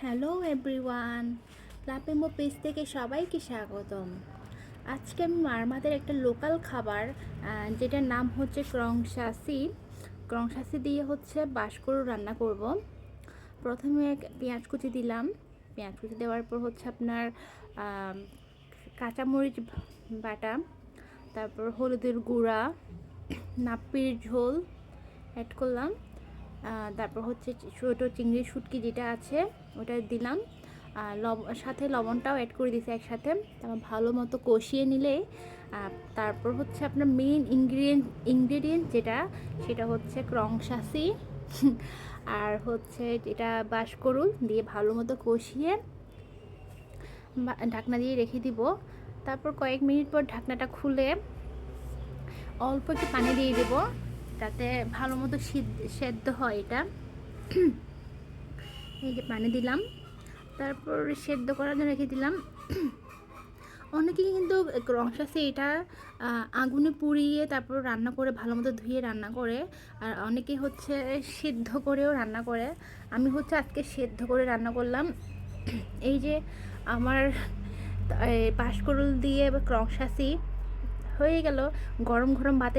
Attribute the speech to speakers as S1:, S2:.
S1: Hello everyone লাপেমো page থেকে সবাইকে স্বাগতম। আজকে আমি মারমাদের একটা লোকাল খাবার যেটার নাম হচ্ছে ক্রংশাসি ক্রংশাসি দিয়ে হচ্ছে বাঁশকরু রান্না করব। প্রথমে এক- পেঁয়াজ কুচি দিলাম। পেঁয়াজ কুচি দেওয়ার পর হচ্ছে আপনার কাঁচামরিচ বাটা, তারপর হলুদের গুঁড়া নাপ্পির ঝোল অ্যাড করলাম। তারপর হচ্ছে ছোটো চিংড়ির শুটকি যেটা আছে, ওটা দিলাম। আর লব সাথে লবণটাও অ্যাড করে দিয়েছি একসাথে। তারপর ভালো মতো কষিয়ে নিলে তারপর হচ্ছে আপনার মেন ইনগ্রিডিয়েন্ট ইনগ্রিডিয়েন্ট যেটা, সেটা হচ্ছে ক্রংশাসি আর হচ্ছে যেটা বাঁশকরুল, দিয়ে ভালো মতো কষিয়ে ঢাকনা দিয়ে রেখে দিব। তারপর কয়েক মিনিট পর ঢাকনাটা খুলে অল্প একটু পানি দিয়ে দেব। যাতে ভালো মতো সিদ্ধ- হয় এটা। এই যে পানি দিলাম। তারপর সেদ্ধ করার জন্য রেখে দিলাম। অনেকে কিন্তু রংশাসে এটা আগুনে পুড়িয়ে তারপর রান্না করে, ভালো মতো ধুয়ে রান্না করে। আর অনেকে হচ্ছে সিদ্ধ করেও রান্না করে। আমি হচ্ছে আজকে সেদ্ধ করে রান্না করলাম। এই যে আমার বাঁশকরুল দিয়ে ক্রংশাসি হয়ে গেল। গরম গরম ভাতে